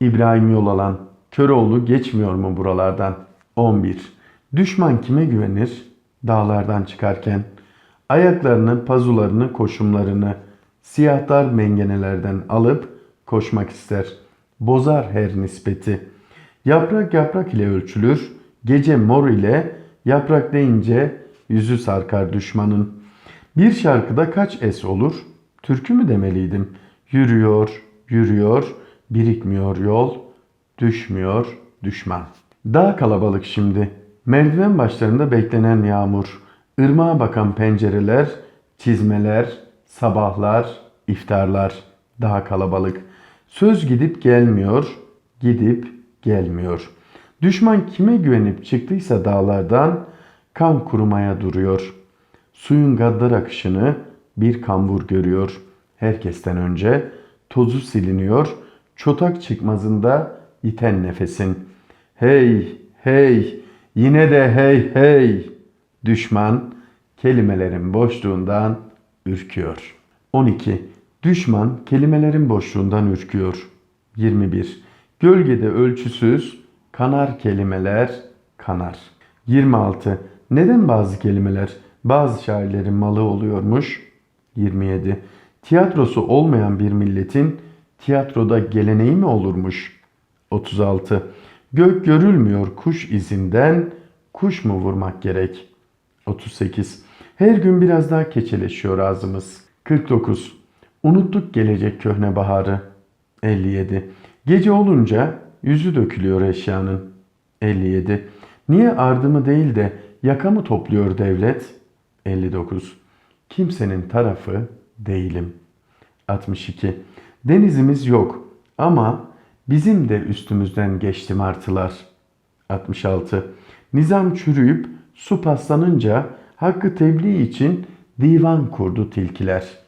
İbrahim yol alan, Köroğlu geçmiyor mu buralardan? 11. Düşman kime güvenir? Dağlardan çıkarken. Ayaklarını, pazularını, koşumlarını, siyahtar mengenelerden alıp koşmak ister. Bozar her nispeti. Yaprak yaprak ile ölçülür, gece mor ile yaprak deyince yüzü sarkar düşmanın. Bir şarkıda kaç es olur? Türkü mü demeliydim? Yürüyor, yürüyor, birikmiyor yol, düşmüyor düşman. Daha kalabalık şimdi. Merdiven başlarında beklenen yağmur, ırmağa bakan pencereler, çizmeler, sabahlar, iftarlar daha kalabalık. Söz gidip gelmiyor, gidip gelmiyor. Düşman kime güvenip çıktıysa dağlardan kan kurumaya duruyor. Suyun gaddar akışını bir kambur görüyor. Herkesten önce tozu siliniyor. Çotak çıkmazında iten nefesin. Hey, hey, yine de hey, hey. Düşman kelimelerin boşluğundan ürküyor. 12. Düşman kelimelerin boşluğundan ürküyor. 21. Gölgede ölçüsüz kanar kelimeler kanar. 26. Neden bazı kelimeler bazı şairlerin malı oluyormuş? 27. Tiyatrosu olmayan bir milletin tiyatroda geleneği mi olurmuş? 36. Gök görülmüyor kuş izinden, kuş mu vurmak gerek? 38. Her gün biraz daha keçeleşiyor ağzımız. 49. Unuttuk gelecek köhne baharı. 57. Gece olunca yüzü dökülüyor eşyanın. 57. Niye ardımı değil de yakamı topluyor devlet? 59. Kimsenin tarafı değilim. 62. Denizimiz yok ama bizim de üstümüzden geçti martılar. 66. Nizam çürüyüp su paslanınca hakkı tebliğ için divan kurdu tilkiler.